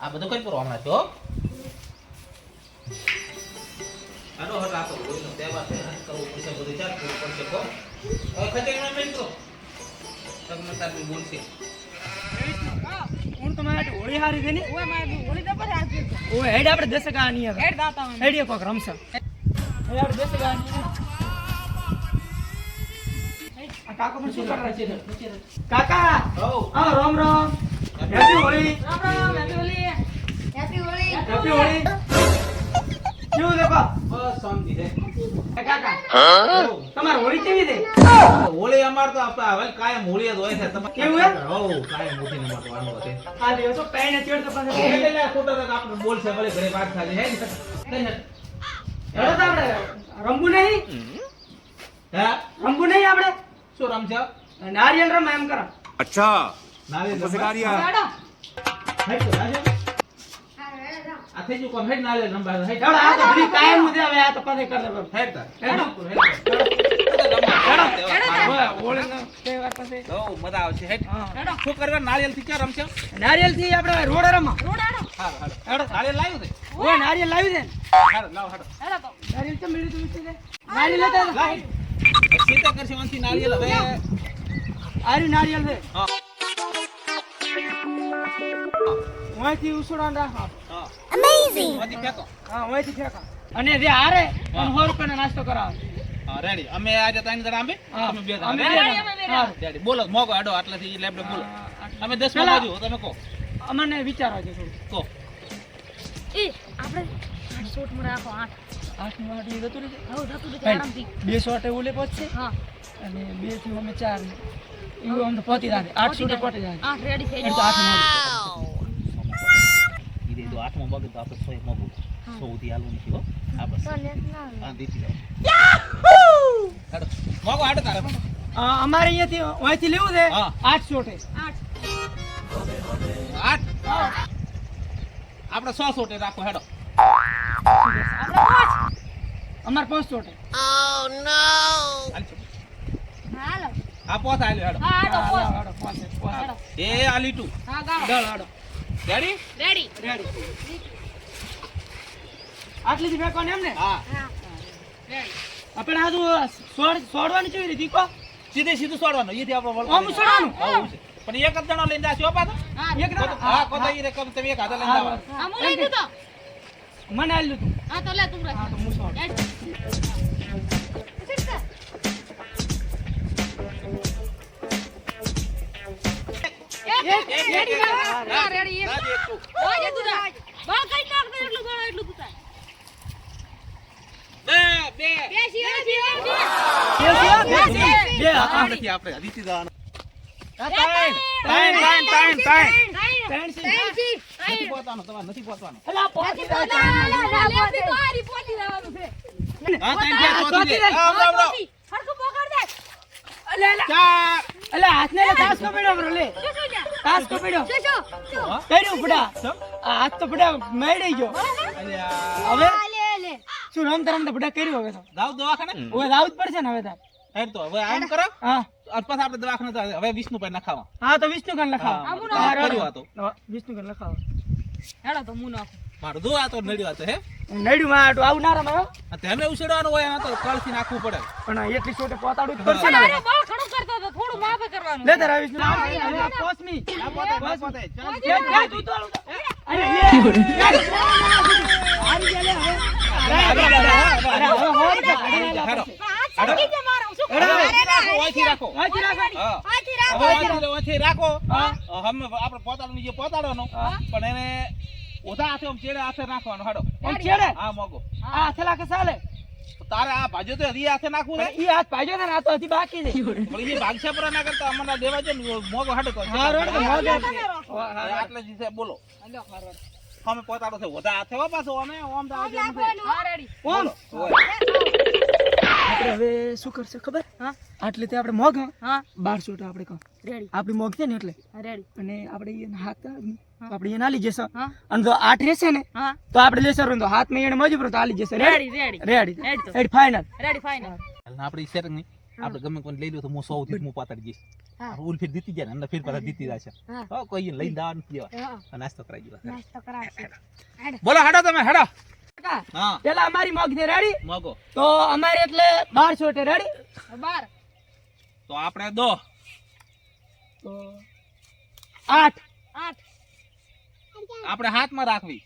આ બધું કઈ પૂરો હમણાં છો આનો હટ આપો. કોઈનો તહેવાર છે કરવું પડશે બધું ચાલ કરવું પડશે કો હવે ખતેરીમાં મેં કરો તમને તારી બોલશે. હું તો મારે હોળી હારી છે ને. ઓય મારે હોળી તો પર આજે ઓય હેડ આપણે દસ ગાની હેડ દાતા મને હેડીએ કોક રમશે. હેડ આપણે દસ ગાની કાકા પણ શું કરે છે? કાકા! હો Ram Ram. Happy Holi Ram Ram happy Holi happy Holi happy Holi કેવું દેખો બસ શાંતિ છે. કાકા હો. હોળી કેવી છે? હોળી અમાર તો આપા હવે કાયમ હોળી જ હોય છે. તમારે કેવું હે? હો કાયમ ઉઠીને અમાર તો આનું હશે આ દિવસો પેને ચેડ તો પાસે એટલે ખોટો તો આપણે બોલશે ભલે ઘરે વાત થાય હે ને? હેડો તો આપણે. રમવું નહીં? હા? રમવું નહીં આપણે? શું રમશે નારિયેલ રમ એમ કરો. અચ્છા. નારિયેલ રમ નારિયેલ હેડ. થી આપડે રોડ રમા નારિયેલ લાવ્યું છે? નારિયેલ લાવી દે નારિયેલ તો મેળ્યું નાસ્તો કરાવો. રેડી અમે આજે ત્રણ જણા બે જણા. બોલો મોગો આડો આટલાથી લેપટોપ અમે 10 માં આવજો તમે કહો. અમને વિચાર દે થોડું કહો. એ આપણે બે સો આઠે ઓલે હા. અને બે અમે ચાર એવું અમને આઠમાં મગજ આપણે સો એક મગજ આલુ નથી અમારે અહીંયાથી અહીંથી લેવું છે? આઠસો આઠ આપણે સો સોટે રાખો હેડો. અમારે પાંચ સોટે હાલ. આ પોસ આલ્યો હેડો હા આડો હાલો, પાંચ હાલો, પાંચ, પાંચ. હેડો એ આલી ટુ હા ગાળો. ડળ, હાલો. રેડી રેડી રેડી આટલી જ ને એમ ને હા. હા. આપણે આ તું સોડ સોડવાની કેવી રીતે? કો સીધે સીધું સોડવાનું. અહીંથી આપણો વળવાનું. આમ છે. પણ એક જ જણો લઈને જાશો પાછો. હા. એક દાડો? હા, કોતા ઈ રકમ તમે એક હાથે લઈને આવો આ બસ. લઈ દીધો મને આલ્યું તું હા તો લે તું રાખ. હું સોડ. હેડ. તું. હા, એ નથી છે. નથી પહોંચવાનું, તો. હા, દે. લે, તાસ? કર્યું, ફટા. હાથ તો ફટા મેળી ગયો હવે આ લે, લે. શું રમતા રમતા કર્યું હવે તો દવાખાને? હવે લાવવું જ પડશે ને હવે તાર તો, હવે આમ કરો. હા પછી આપણે દવાખાને. હવે. હા તો વિષ્ણુ પર લખાવો હા, આમું હા, કર્યું રેડો. આ તો. હા, વિષ્ણુ લખાવો હેડો તો હું નાખું. મારું દો આ તો નડ્યું આ તો, હે? નડ્યું માં આટું આવું ના રમાયો આ તમે ઉછેડવાનું હોય આ તો કળથી નાખવું પડે. પણ એટલી છોટે પોતાડું જ પડશે ને અરે બહુ ઘણું કરતો તો થોડું માફ કરવાનું લે તારા વિષ્ણુ ના. પોસમી ના પોતે, પોતે. ચાલ. લે, લે, તું તો તો. અરે, લે. હારી ગયા લે, હવે. અરે, અરે, અરે, અરે, હવે હોર જા, અરે, અરે, હેડો. હેડો. પોતાનું જે પોતાડવાનું પણ એને ઉધા હાથે આમ ચેડે હાથે નાખવાનું હાડો છેડે હા મોગો. આ હાથે લાગે ચાલે તારે આ ભાજો તો હરી હાથે નાખવું ને ઈ હાથ ભાજો ને આ તો હજી બાકી છે. પણ એ ભાગશે પર ના કરતા અમને દેવા છે ને મોગો હાડો તો હા, રોડ તો મોગે. આટલે જ છે બોલો. અમે પોતાડો છે ઉધા હાથે હો પાછો અમે ઓમ તો હોય. આપણે હવે શું કરશે ખબર? હા, આટલે તે આપણે મોગ હા, બારસો તો આપણે કહો રેડી. આપણી મોગ છે ને એટલે? રેડી. અને આપણે એને હાથ આપણે એને આલી જશે. અને જો આઠ રહેશે ને તો આપણે લેશે તો હાથમાં એને મજબૂર તો આલી જશે. Ready ready, ready. Ready final ready, final. આપણી શેરંગની આપણે ગમે કોઈને લઈ લો તો હું સૌ થી હું પાતળી જઈશ. હા. ઉલ ફેર દીતી જાય ને અંદર ફેર પાછા દીતી જશે કોઈ લઈને દાવા નથી દેવા નાસ્તો કરાવી દેવા નાસ્તો કરાવી બોલો હાડો તમે હાડો. કાકા પેલા અમારી મગ ને રેડી. મગો. તો અમારે એટલે બારસો છે રેડી. બાર. તો આપણે દો. તો આઠ. આઠ. આપણે હાથમાં રાખવી.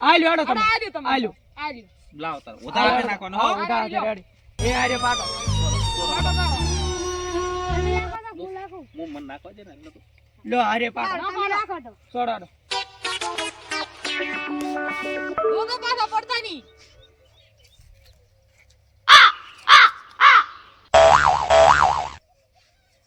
આલ્યો હાડો તમે. આલ્યો તમે. આલ્યો. આલ્યો. લાવ તાર. વધારે નાખવાનો હો. ઉધાર રેડી. એ આરે પાકો. પાકો પાકો હું મન નાખો દે ને એટલે તો. લો આર્યો પાટો લોકો પાછા પડતા નહીં.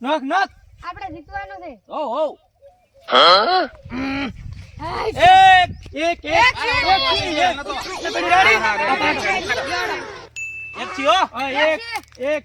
નોક નોક આપણે જીતવાનું છે. ઓ ઓ એક એક એક. એક એક.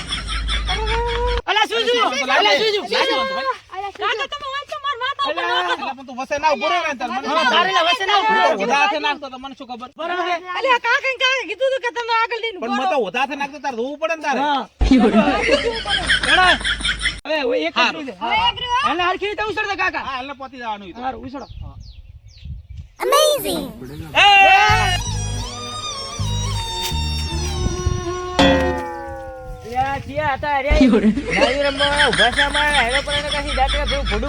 શું? અલા શું શું? કાકા તમે વાંચો માર માથા ઉપર નાખો. પણ તું વસે ના ઊભો રહે તાર મને તારે લા વચ્ચે ના ઊભો રહો. ઉધા હાથે નાખતો તો મને શું ખબર બરાબર? અલ્યા કાકા કાકા કીધું તું કે તમે આગળ લઈને પણ મને ઉધા હાથે નાખતો તાર ધોવું પડે ને તારે હા. એક જ હરખી કાકા એટલે પતી જવાનું ઉછળો. લ્યા, ક્યાં હતા રે? લાવી રમવા ઊભા છે અમારા હેરો પર એને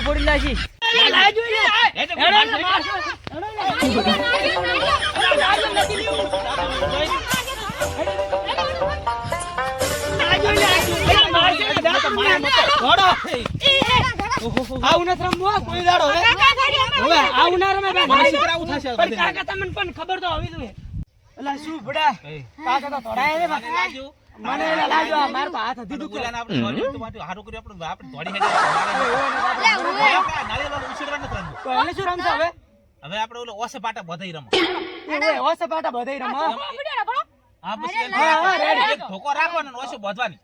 ફોડી ને, દાંત. આવું નથી રમવું કોઈ દાડો હવે. આવું ના રમે પણ કાકા તમને પણ ખબર તો આવી જોઈએ. એટલે શું ભડા કાકા તો થોડા મને લાગ્યું. મને એલા લાજો માર હાથ હતી આપણે દુખે. આપણે દોડ્યું તો માટે હારું કર્યું આપણે આપણે દોડી હેડ્યા. નાળિયેર ઉછેરવા નથી રમવું. તો એને શું રમશો હવે હવે આપણે ઓલો ઓસે પાટા રમો એ ઓસે પાટા બધાય રમો હા રેડી. એક ધોકો રાખવાનો ને ઓસે બાંધવાની.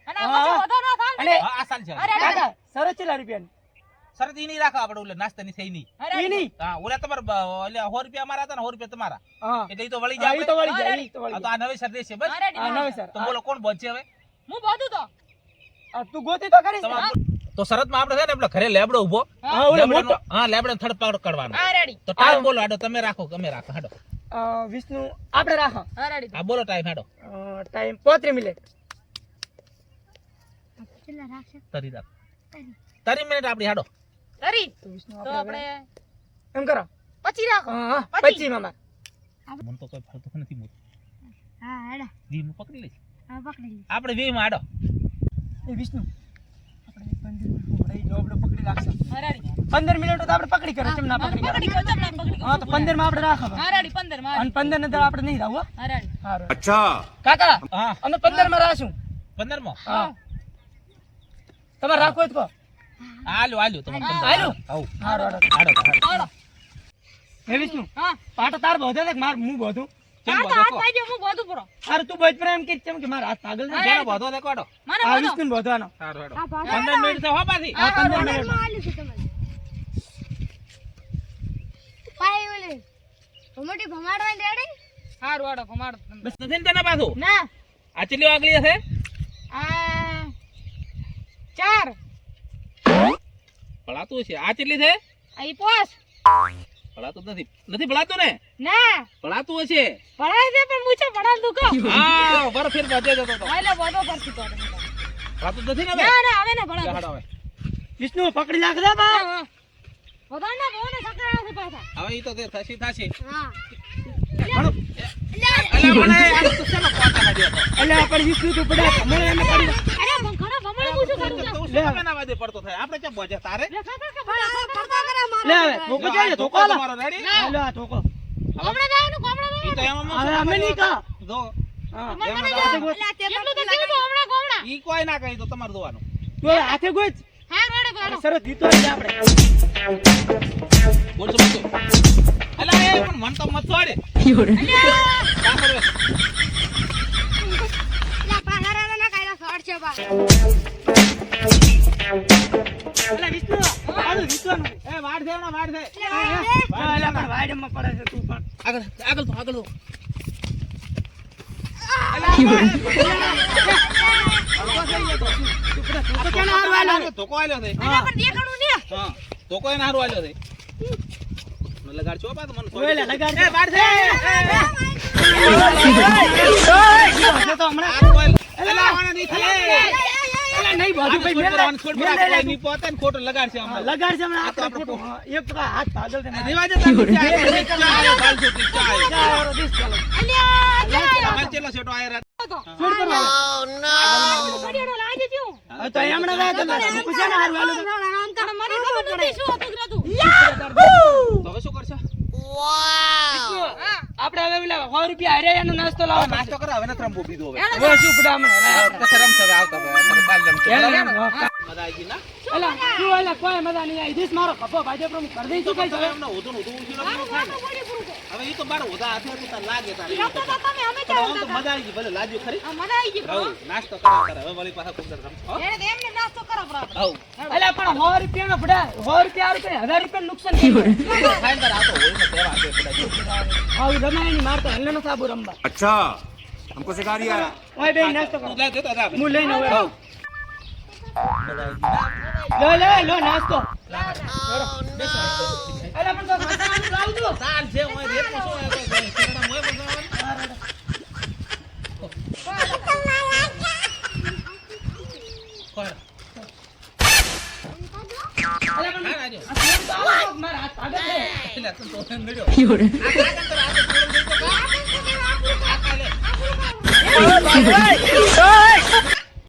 અને આ સાલ છે કાકા સરસ ચેલા રૂપિયા શરત ઈ નહીં રાખો આપણે ઓલે નાસ્તાની થઈ નહીં. ઈ નહીં. હા ઓલા તમાર ઓલે સો રૂપિયા અમારા હતા ને સો રૂપિયા તમારા. એટલે ઈ તો વળી જાય ઈ તો વળી જાય ઈ તો આ વળી તો જાય. આ નવી શરત છે બસ. હા નવે સર તો બોલો કોણ બચે હવે? આ તું ગોતી તો કરીશ તો તમારે માં આપણે છે ને આપણે ઘરે લેબડો ઊભો હા. ઓલો મોટો હા લેબડો થડ પાડ કાઢવાનો તો ટાઈમ બોલો આડો તમે રાખો તમે રાખો હાડો. વિષ્ણુ આપણે રાખો. હા બોલો ટાઈમ હાડો. ટાઈમ પોત્રી મિનિટ. તરી રાખો. તરી મિનિટ આપણી હાડો. તો આપણે એમ કરો. પછી હા પછી. મામા. મન તો કોઈ ફરતો નથી મોટું વી હું પકડી લઈશ. આપણે વી માં એ વિષ્ણુ આપણે પંદર મિનિટ મોડાઈ જો આપણે પકડી રાખશે. પંદર મિનિટ તો આપણે પકડી કરો કેમ ના પકડી કરો. હા તો પંદરમાં આપણે રાખો અને પંદર ને તો આપણે નહીં રાખ હો. હારું. કાકા હા. અમે પંદરમાં રાખશું પંદરમાં હા. તમારે રાખવું હોય તો કહો. હાલ્યો હાલ્યો તમે હારું, હારું. હાડો હાડો હે. વિષ્ણુ પાટો તાર બોધે છે માર હું બધું? કેમ બધો કહો? અરે તું બચ પ્રેમ કે કેમ કે મારા હાથ પાગલ ને જરા બોધો દેખો હાડો આ વિષ્ણુ બોધવાનો હારું હાડો પંદર મિનિટ તો હો પાછી. આ પંદર મિનિટ મોટી ભમાડવાની રેડી બસ નથી ને તને પાછું? આ ચેટલી આગલી હશે? ચાર. પડાતું છે? આ કેટલી છે? આઈ પોસ. પડાતું નથી. નથી પડાતું ને? ના. પડાતું હશે? પડાય છે પણ મૂછો પડાલ તું કહો. હા બરો ફેર બધે જતો તો એટલે બધો પરથી તો પડાતું નથી ને ના ના હવે ને લે હવે. વિષ્ણુ પકડી નાખ દે બા. સકરા છે પાછા. હવે ઈ તો તે થશે હા. મને વિષ્ણુ તું પડે મને ઈ કોઈ ના કહી તો તમારે જોવાનું હાથે ગોચ હા, રોડે ગોળો. સરસ દીધો આપણે. બોલશો બોલશો અલા એ પણ મન તો મત છોડે. કામ કરે. પાલારાના કાયદા શોર્ટ છે બા. ધોકો આલ્યો છે હા. પણ દેખાણું ને. હા ધોકો એને હારું આલ્યો છે લગાડ છો પાછો મને ઓય લે, લગાડ દે. એ વાડ છે છે તો હમણાં આ કોઈ અલા આવાના નહીં થાય અલા નહીં બાજુ ભાઈ મેલ છોડ છોડ મેલ કોઈ લે. નહીં પોતે ને ખોટું લગાડ છે હા, હમણાં લગાડ છે હમણાં આ તો આપણે આપણે ખોટું. હા, એક તો હાથ પાગલ છે મારે. રેવા દે તાર નીચે આવ્યો, નીચે આવ્યો, બાલ છોટી, સો રૂપિયા હારે એનો નાસ્તો લાવો નાસ્તો કરો હવે નથી રમવું બીજું હવે હવે શું પડા મને રમશે હવે આવતા હવે કાલ ને? હા. મજા આવી ના અલા, શું અલા, કોઈ મજા નહીં આવી. દીસ મારો કપો ભાજે પ્રમુખ કરી દઈ તો કઈ? એમને ને ઊંચું રમવું થાય ને. હવે ઈ તો બાર ઊંધા હાથે હતું તાર લાગે તારે એવું રમતા કરતા. હતા તમે, અમે પણ ક્યાં આમ તો રમતા મજા આવી ગઈ ભલે લાગ્યું ખરી હતા? આ મજા આવી ગઈ હઉ, બહુ. નાસ્તો કરવા તારે હવે વળી પાછા કુંદર રમશે હો? એને તો એમને નાસ્તો કરો બરાબર. હઉ. અલા, પણ સો રૂપિયાનો ભડા, સો રૂપિયા હારું કરીને હજાર રૂપિયાનું નુકસાન કર્યું. થાય ને તારે આ તો હોળીનો તહેવાર છે બધા જો. આવું રમાય નહીં, મારે તો હલ્લેનો સાબુ રમવા. अच्छा हमको सिखा दिया ઓય બેન, નાસ્તો કરો. તું લે, દેતો જા. હું લઈને આવું. મજા આવી ગઈ ના? લો, લે, લો, નાસ્તો. અલા, પણ તો મસાલાનું લાવજો. તાર જે તો એને